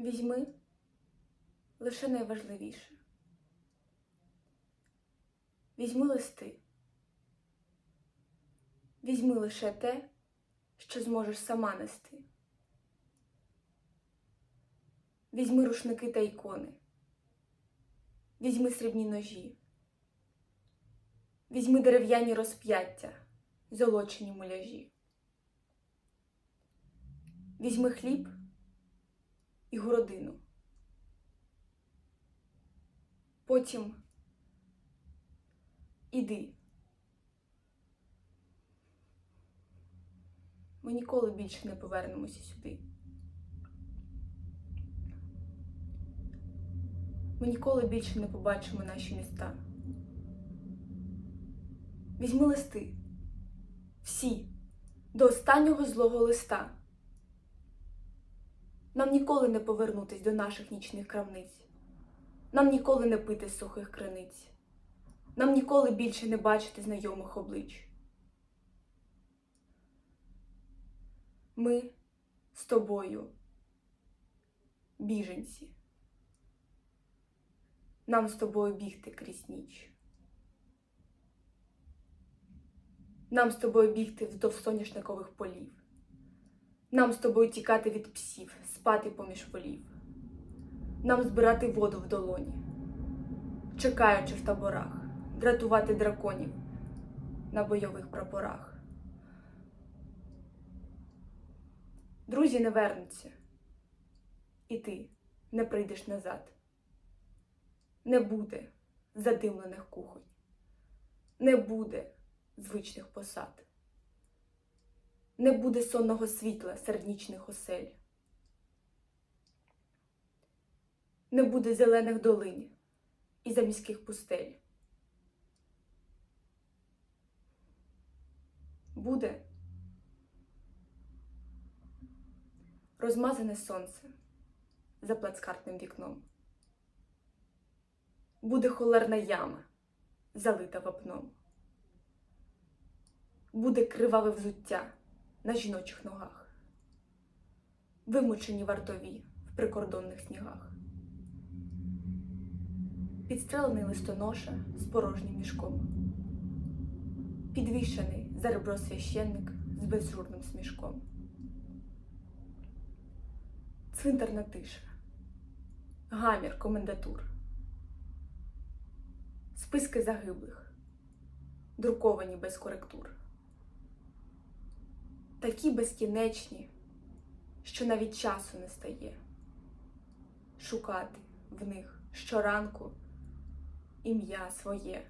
Візьми лише найважливіше. Візьми листи. Візьми лише те, що зможеш сама нести. Візьми рушники та ікони. Візьми срібні ножі. Візьми дерев'яні розп'яття, золочені муляжі. Візьми хліб і городину. Потім іди. Ми ніколи більше не повернемося сюди. Ми ніколи більше не побачимо наші міста. Візьми листи. Всі, до останнього злого листа. Нам ніколи не повернутись до наших нічних крамниць. Нам ніколи не пити з сухих криниць. Нам ніколи більше не бачити знайомих облич. Ми з тобою, біженці. Нам з тобою бігти крізь ніч. Нам з тобою бігти вздовж соняшникових полів. Нам з тобою тікати від псів, спати поміж полів. Нам збирати воду в долоні, чекаючи в таборах, дратувати драконів на бойових прапорах. Друзі не вернуться, і ти не прийдеш назад. Не буде задимлених кухонь, не буде звичних посад, не буде сонного світла серед нічних осель, не буде зелених долинь і заміських пустель. Буде розмазане сонце за плацкартним вікном. Буде холерна яма, залита вапном. Буде криваве взуття на жіночих ногах, вимучені вартові в прикордонних снігах. Підстрелений листоноша з порожнім мішком, підвішений за ребро священник з безжурним смішком. Цвинтарна тиша, гамір комендатур, списки загиблих, друковані без коректур. Такі безкінечні, що навіть часу не стає шукати в них щоранку ім'я своє.